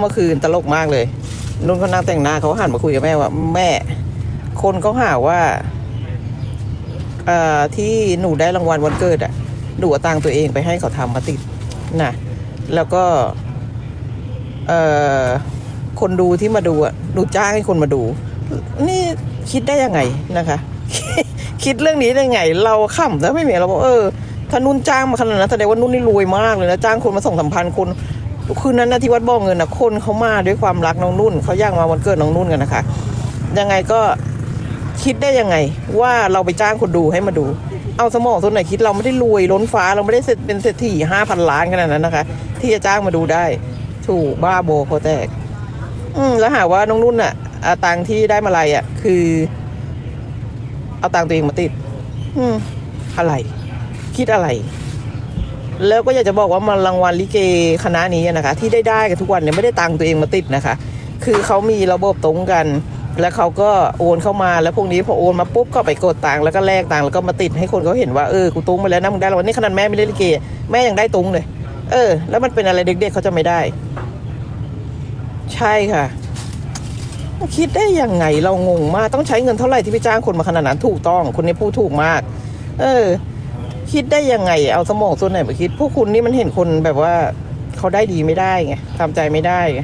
เมื่อคืนตลกมากเลย นุ่นเขานั่งแต่งหน้าเขาหันมาคุยกับแม่ว่า แม่ คนเขาหาว่าที่หนูได้รางวัลวันเกิดอะหนูเอาตังค์ตัวเองไปให้เขาทำมาติดนะแล้วก็เอคนดูที่มาดูอะหนูจ้างให้คนมาดู นี่คิดได้ยังไงนะคะ คิดเรื่องนี้ได้ไง เราขำแล้วไม่มีเราบอกเออถ้านุ่นจ้างมาขนาดนั้นแสดงว่านุ่นนี่รวยมากเลยนะจ้างคนมาส่งสัมพันธ์คน คืนนั้นนะที่วัดบ่อเงินนะคนเขามาด้วยความรักน้องนุ่นเขาอยากมาวันเกิดน้องนุ่นกันนะคะ ยังไงก็คิดได้ยังไง ว่าเราไปจ้างคนดูให้มาดู เอาสมองส่วนไหนคิดเราไม่ได้รวยล้นฟ้าเราไม่ได้เป็นเศรษฐีห้าพันล้านขนาดนั้นนะคะ ที่จะจ้างมาดูได้ ถูกบ้าโบโคแตก อืมแล้วหาว่าน้องนุ่นอะอาตังที่ได้มาลัยอะคือ เอาตังตัวเองมาติด อืมอะไร คิดอะไร แล้วก็อยากจะบอกว่ามันรางวัลลิเกคณะนี้นะคะ ที่ได้ได้กันทุกวันเนี่ยไม่ได้ตังค์ตัวเองมาติดนะคะ คือเขามีระบบตรงกัน แล้วเขาก็โอนเข้ามาแล้วพวกนี้พอโอนมาปุ๊บก็ไปกดตังค์แล้วก็แลกตังค์แล้วก็มาติดให้คนเขาเห็นว่าเออกูตุ้งไปแล้วนะมึงได้รางวัลนี่ขนาดแม่ไม่ได้ลิเกแม่ยังได้ตุ้งเลยเออ แล้วมันเป็นอะไรเด็กๆเขาจะไม่ได้ ใช่ค่ะคิดได้ยังไงเรางงมากต้องใช้เงินเท่าไหร่ที่ไปจ้างคนมาขนาดนั้นถูกต้อง คนนี้พูดถูกมาก เออ คิดได้ยังไง เอาสมองส่วนไหนมาคิด พวกคุณนี่มันเห็นคนแบบว่าเขาได้ดีไม่ได้ไงทำใจไม่ได้ไง